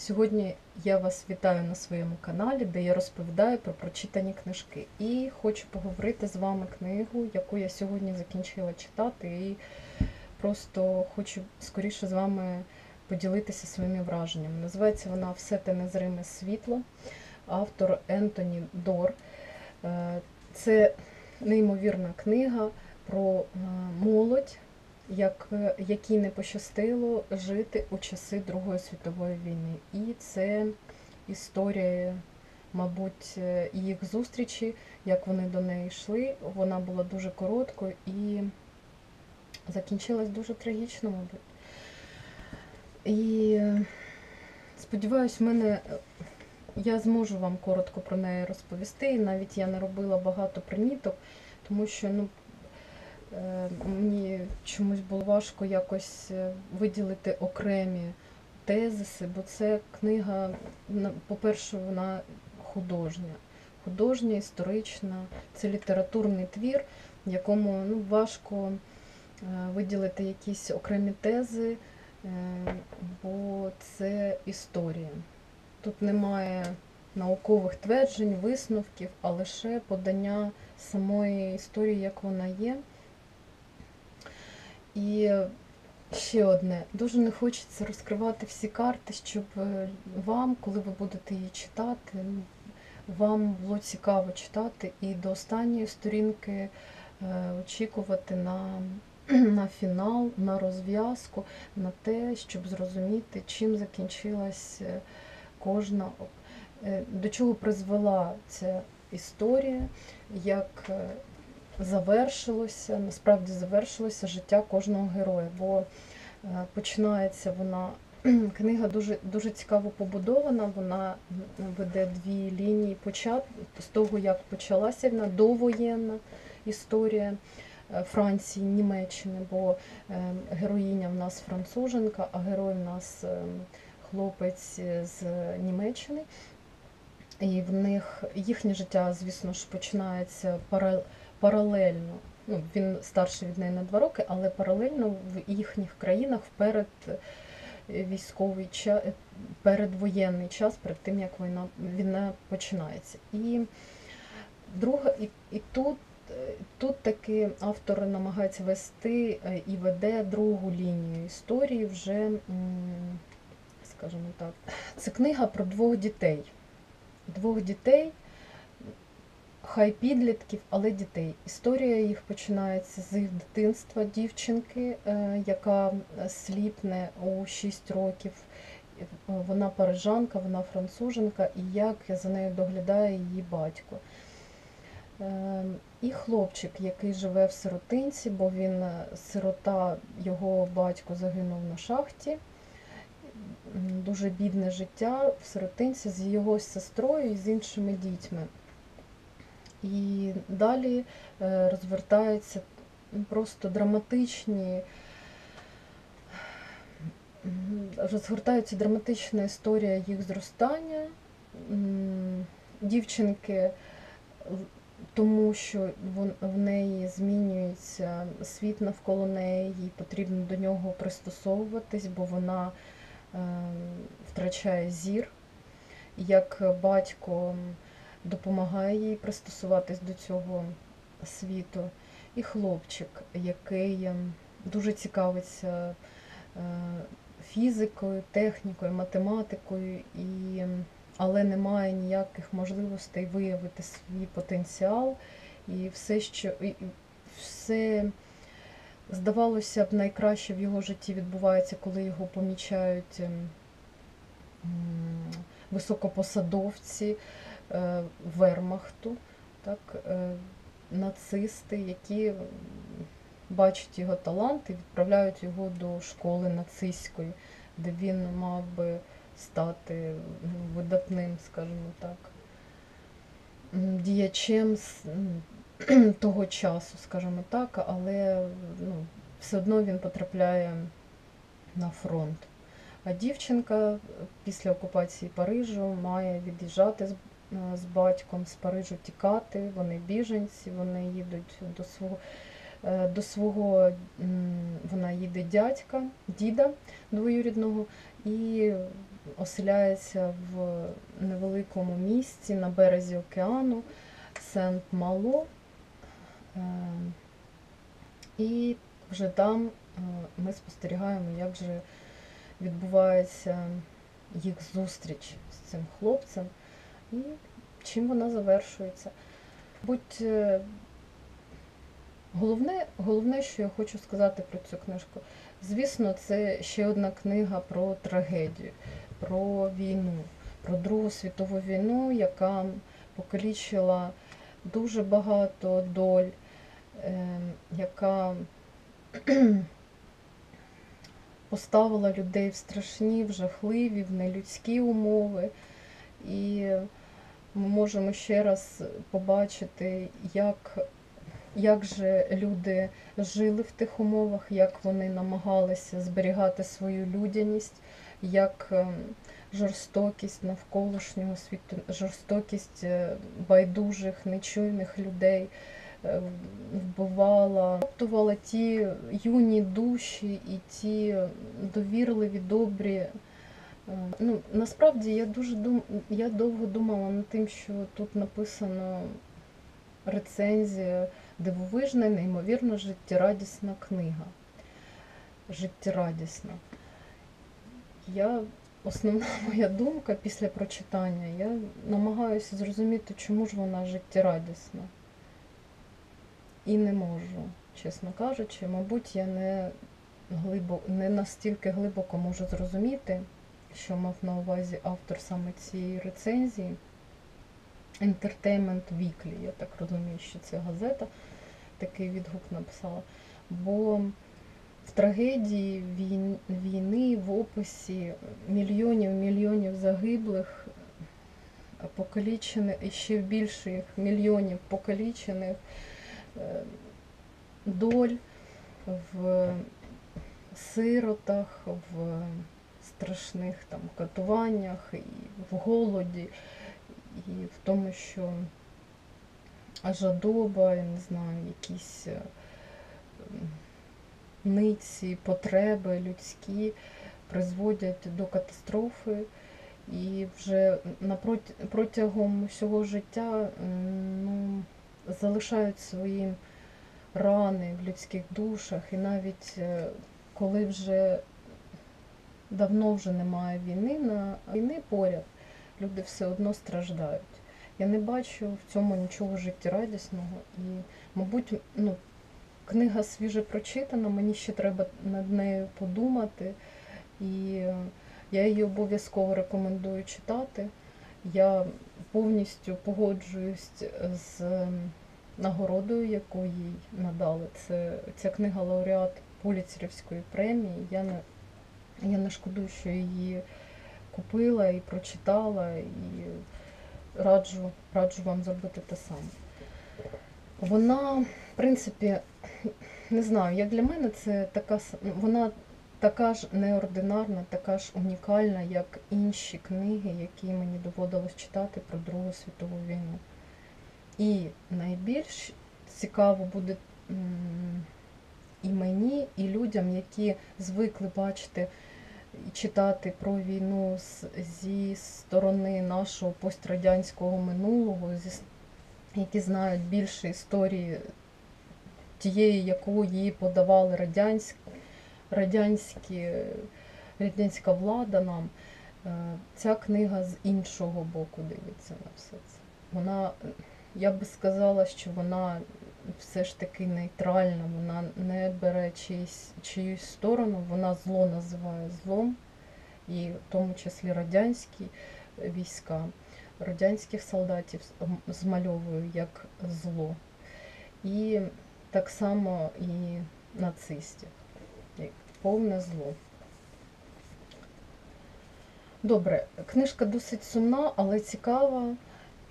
Сьогодні я вас вітаю на своєму каналі, де я розповідаю про прочитані книжки. І хочу поговорити з вами книгу, яку я сьогодні закінчила читати, і просто хочу скоріше з вами поділитися своїми враженнями. Називається вона Все те незриме світло, автор Ентоні Дор. Е, Це неймовірна книга про е, молодь, як, якій не пощастило жити у часи Другої світової війни. І це історія, мабуть, е, їх зустрічі, як вони до неї йшли. Вона була дуже короткою і закінчилась дуже трагічно, мабуть. І е, сподіваюсь, в мене е, я зможу вам коротко про неї розповісти. Навіть я не робила багато приміток, тому що ну, е, мені чомусь було важко якось е, виділити окремі тезиси, бо це книга, по-перше, вона художня. Художня, історична, це літературний твір, в якому ну, важко е, виділити якісь окремі тези, е, бо це історія. Тут немає наукових тверджень, висновків, а лише подання самої історії, як вона є. І ще одне, дуже не хочеться розкривати всі карти, щоб е, вам, коли ви будете її читати, вам було цікаво читати і до останньої сторінки е, очікувати на, на фінал, на розв'язку, на те, щоб зрозуміти, чим закінчилась е, кожна, до чого призвела ця історія, як завершилося, насправді завершилося життя кожного героя. Бо е, починається вона, книга дуже, дуже цікаво побудована, вона веде дві лінії почат, з того, як почалася війна, довоєнна історія е, Франції, Німеччини, бо е, героїня в нас француженка, а герой в нас хлопець з Німеччини. І в них їхнє життя, звісно ж, починається пара- паралельно. Ну, він старший від неї на два роки, але паралельно в їхніх країнах перед військовий час, передвоєнний час, перед тим як війна, війна починається. І друга, і, і тут, е, тут таки автор намагається вести е, і веде другу лінію історії вже, скажімо так, це книга про двох дітей. Двох дітей, хай підлітків, але дітей. Історія їх починається з їх дитинства дівчинки, е, яка сліпне у 6 років. Вона парижанка, вона француженка, і як за нею доглядає її батько. Е, І хлопчик, який живе в сиротинці, бо він е, сирота, його батько загинув на шахті. Дуже бідне життя в сиротинці з його сестрою і з іншими дітьми. І далі е, розвертаються просто драматичні, розгортається драматична історія їх зростання. Дівчинки, тому що в неї змінюється світ навколо неї, їй потрібно до нього пристосовуватись, бо вона е, втрачає зір. Як батько допомагає їй пристосуватись до цього світу. І хлопчик, який ем, дуже цікавиться е, фізикою, технікою, математикою, і, ем, але не має ніяких можливостей виявити свій потенціал. І все, що і, все здавалося б, найкраще в його житті відбувається, коли його помічають ем, високопосадовці вермахту, так, е, нацисти, які бачать його талант і відправляють його до школи нацистської, де він мав би стати ну, видатним, скажімо так, діячем того часу, скажімо так, але ну, все одно він потрапляє на фронт. А дівчинка е, після окупації Парижу має від'їжджати з, е, батьком з Парижу тікати. Вони біженці, вони їдуть до свого е, до свого вона їде дядька, діда двоюрідного, і оселяється в невеликому місті на березі океану Сент-Мало. Е, І вже там ми спостерігаємо, як же відбувається їх зустріч з цим хлопцем і чим вона завершується. Будь е, головне, головне, що я хочу сказати про цю книжку, звісно, це ще одна книга про трагедію, про війну, про Другу світову війну, яка покалічила дуже багато доль, е, яка поставила людей в страшні, в жахливі, в нелюдські умови. І ми можемо ще раз побачити, як, як же люди жили в тих умовах, як вони намагалися зберігати свою людяність, як ем, жорстокість навколишнього світу, жорстокість е, байдужих, нечуйних людей е, вбивала, топтувала ті юні душі і ті довірливі, добрі. Е, Ну, насправді я дуже дум... я довго думала над тим, що тут написано рецензія дивовижна, неймовірно життєрадісна книга. Життєрадісна. Я, основна моя думка після прочитання, я намагаюся зрозуміти, чому ж вона життєрадісна. І не можу, чесно кажучи, мабуть, я не, глибо... не настільки глибоко можу зрозуміти, що мав на увазі автор саме цієї рецензії. Entertainment Weekly, я так розумію, що це газета, такий відгук написала. Бо в трагедії війн- війни, в описі мільйонів мільйонів загиблих, покалічених і ще більших мільйонів покалічених е, доль в сиротах, в страшних там катуваннях, і в голоді, і в тому, що жадоба, я не знаю, якісь е, ниці, потреби людські призводять до катастрофи. І вже протягом всього життя ну, залишають свої рани в людських душах, і навіть е, коли вже давно вже немає війни, на війни поряд люди все одно страждають. Я не бачу в цьому нічого життєрадісного. І, мабуть, ну, книга свіже прочитана, мені ще треба над нею подумати. І е, я її обов'язково рекомендую читати. Я повністю погоджуюсь з ем, нагородою, яку їй надали. Це ця книга лауреат Пуліцерівської премії. Я не, я не шкодую, що її купила і прочитала, і раджу, раджу вам зробити те саме. Вона, в принципі, не знаю, як для мене це така вона така ж неординарна, така ж унікальна, як інші книги, які мені доводилось читати про Другу світову війну. І найбільш цікаво буде і мені, і людям, які звикли бачити читати про війну зі сторони нашого пострадянського минулого, які знають більше історії тієї, яку їй подавали радянські, радянські, радянська влада нам. Е, Ця книга з іншого боку дивиться на все це. Вона, я би сказала, що вона все ж таки нейтральна, вона не бере чиїсь, чиюсь сторону, вона зло називає злом, і в тому числі радянські війська, радянських солдатів змальовує як зло. І так само і нацистів, повне зло. Добре, книжка досить сумна, але цікава.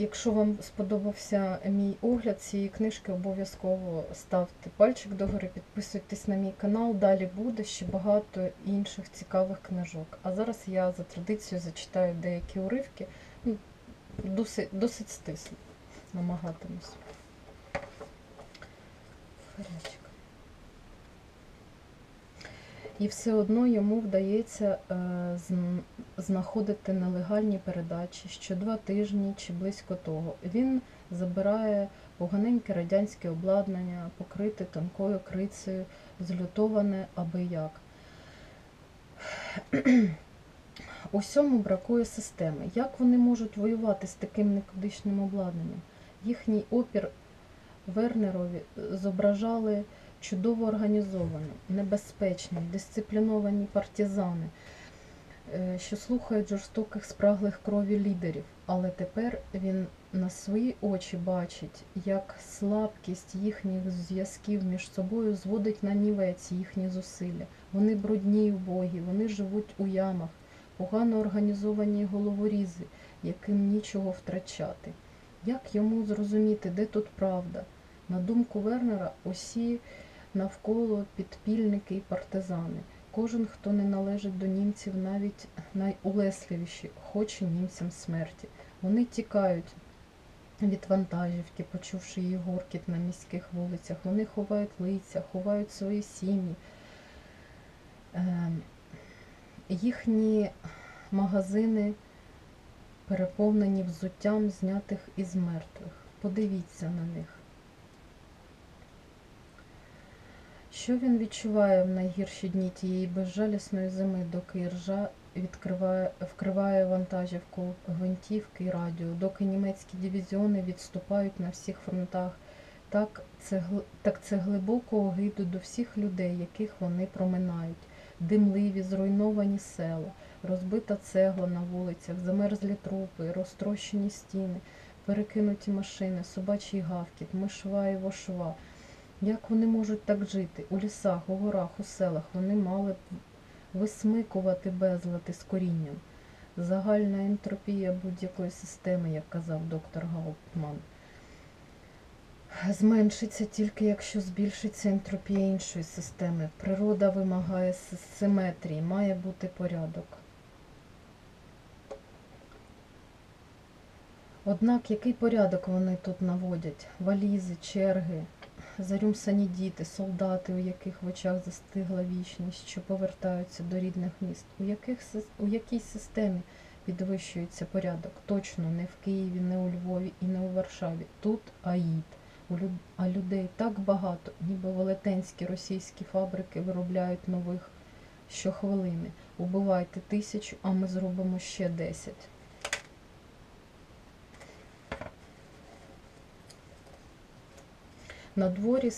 Якщо вам сподобався мій огляд цієї книжки, обов'язково ставте пальчик догори, підписуйтесь на мій канал. Далі буде ще багато інших цікавих книжок. А зараз я за традицією зачитаю деякі уривки. Ну, досить, досить стисло. Намагатимусь. Гарячка. І все одно йому вдається е, знаходити нелегальні передачі що два тижні чи близько того. Він забирає поганеньке радянське обладнання, покрите тонкою крицею, злютоване аби як. Усьому бракує системи. Як вони можуть воювати з таким никудишним обладнанням? Їхній опір Вернерові зображали чудово організовані, небезпечні, дисципліновані партизани, е, що слухають жорстоких спраглих крові лідерів. Але тепер він на свої очі бачить, як слабкість їхніх зв'язків між собою зводить на нівець їхні зусилля. Вони брудні убогі, вони живуть у ямах, погано організовані головорізи, яким нічого втрачати. Як йому зрозуміти, де тут правда? На думку Вернера, усі навколо підпільники і партизани. Кожен, хто не належить до німців, навіть найулесливіші, хоче німцям смерті. Вони тікають від вантажівки, почувши її горкіт на міських вулицях. Вони ховають лиця, ховають свої сім'ї. Ем, Їхні магазини переповнені взуттям знятих із мертвих. Подивіться на них. Що він відчуває в найгірші дні тієї безжалісної зими, доки іржа відкриває, вкриває вантажівку гвинтівки і радіо, доки німецькі дивізіони відступають на всіх фронтах, так це, так це глибоко огиду до всіх людей, яких вони проминають, димливі, зруйновані села, розбита цегла на вулицях, замерзлі трупи, розтрощені стіни, перекинуті машини, собачий гавкіт, мишва і вошва. Як вони можуть так жити? У лісах, у горах, у селах вони мали б висмикувати безлад із корінням. Загальна ентропія будь-якої системи, як казав доктор Гауптман, зменшиться тільки якщо збільшиться ентропія іншої системи. Природа вимагає симетрії, має бути порядок. Однак який порядок вони тут наводять? Валізи, черги, зарюмсані діти, солдати, у яких в очах застигла вічність, що повертаються до рідних міст. У, яких, у якій системі підвищується порядок? Точно не в Києві, не у Львові і не у Варшаві. Тут Аїд. А людей так багато, ніби велетенські російські фабрики виробляють нових щохвилини. Убивайте тисячу, а ми зробимо ще десять. На дворі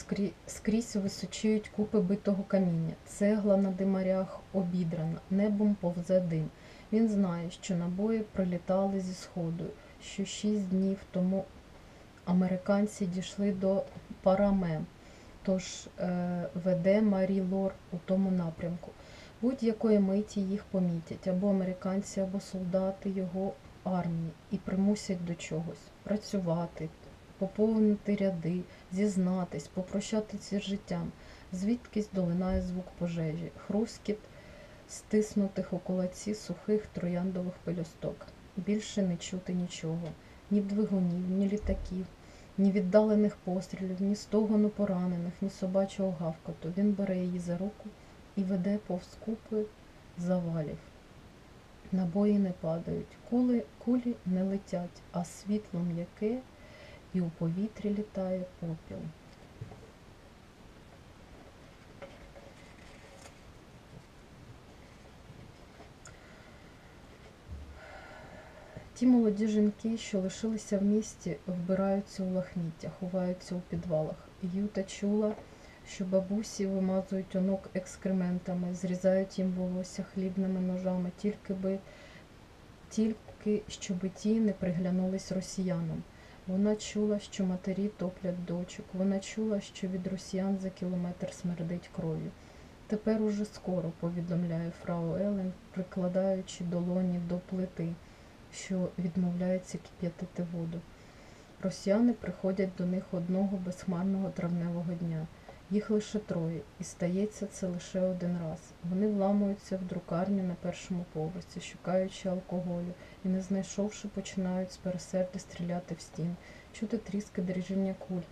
скрізь височують купи битого каміння. Цегла на димарях обідрана, небом повзе дим. Він знає, що набої прилітали зі сходу, що шість днів тому американці дійшли до Параме, тож е, веде Марі Лор у тому напрямку. Будь-якої миті їх помітять або американці, або солдати його армії і примусять до чогось працювати, поповнити ряди, зізнатись, попрощатися з життям. Звідкись долинає звук пожежі, хрускіт стиснутих у кулаці сухих трояндових пелюсток. Більше не чути нічого, ні двигунів, ні літаків, ні віддалених пострілів, ні стогону поранених, ні собачого гавкоту. Він бере її за руку і веде повз купи завалів. Набої не падають, кули, кулі не летять, а світло м'яке і у повітрі літає попіл. Ті молоді жінки, що лишилися в місті, вбираються у лахміття, ховаються у підвалах. Юта чула, що бабусі вимазують онук екскрементами, зрізають їм волосся хлібними ножами, тільки би тільки щоби ті не приглянулись росіянам. Вона чула, що матері топлять дочок. Вона чула, що від росіян за кілометр смердить кров'ю. Тепер уже скоро, повідомляє фрау Елен, прикладаючи долоні до плити, що відмовляється кип'ятити воду. Росіяни приходять до них одного безхмарного травневого дня. Їх лише троє, і стається це лише один раз. Вони вламуються в друкарню на першому поверсі, шукаючи алкоголю, і, не знайшовши, починають з пересердя стріляти в стін, чути тріски дріження куль.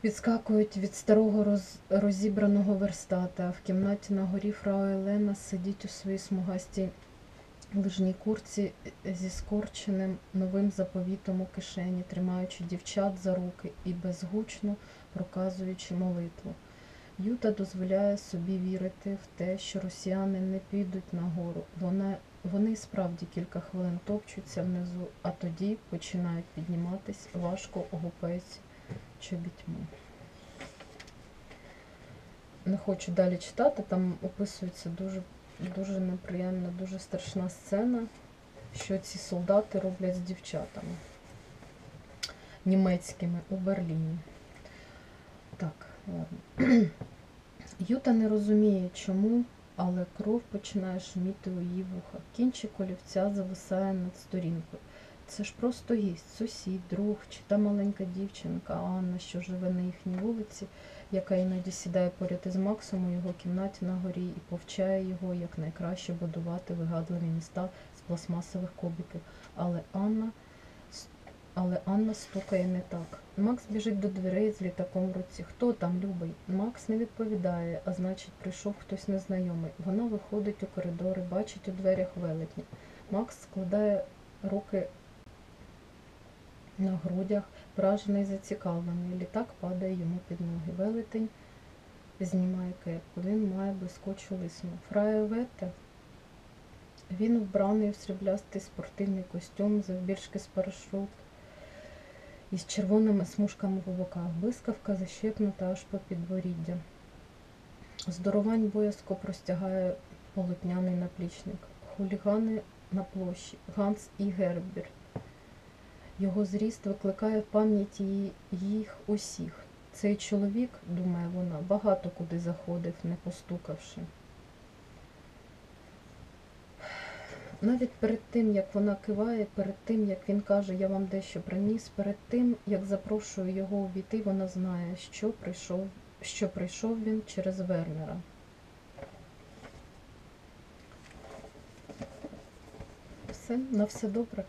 підскакують від старого роз... розібраного верстата. В кімнаті на горі фрау Елена сидить у своїй смугастій лижній курці зі скорченим новим заповітом у кишені, тримаючи дівчат за руки і безгучно проказуючи молитву. Юта дозволяє собі вірити в те, що росіяни не підуть нагору. Вона, вони справді кілька хвилин топчуться внизу, а тоді починають підніматись, важко огупаючи чобітьми. Не хочу далі читати, там описується дуже, дуже неприємна, дуже страшна сцена, що ці солдати роблять з дівчатами німецькими у Берліні. Ладно. Юта не розуміє, чому, але кров починає шуміти у її вуха. Кінчик олівця зависає над сторінкою. Це ж просто гість, сусід, друг чи та маленька дівчинка Анна, що живе на їхній вулиці, яка іноді сідає поряд із Максом у його кімнаті на горі і повчає його, як найкраще будувати вигадливі міста з пластмасових кубиків. Але Анна але Анна стукає не так. Макс біжить до дверей з літаком в руці. Хто там, любий? Макс не відповідає, а значить, прийшов хтось незнайомий. Вона виходить у коридори, бачить у дверях велетня. Макс складає руки на грудях, вражений зацікавлений. Літак падає йому під ноги. Велетень знімає кепку. Він має блискучу лисину. Фраю Ветте він вбраний у сріблястий спортивний костюм, завбільшки з парашут із червоними смужками по боках. Блискавка защепнута аж по підборіддя. Здоровань боязко простягає полотняний наплічник. Хулігани на площі. Ганс і Гербер. Його зріст викликає в пам'яті їх усіх. Цей чоловік, думає вона, багато куди заходив, не постукавши. Навіть перед тим, як вона киває, перед тим, як він каже, я вам дещо приніс, перед тим, як запрошую його увійти, вона знає, що прийшов, що прийшов він через Вернера. Все, на все добре.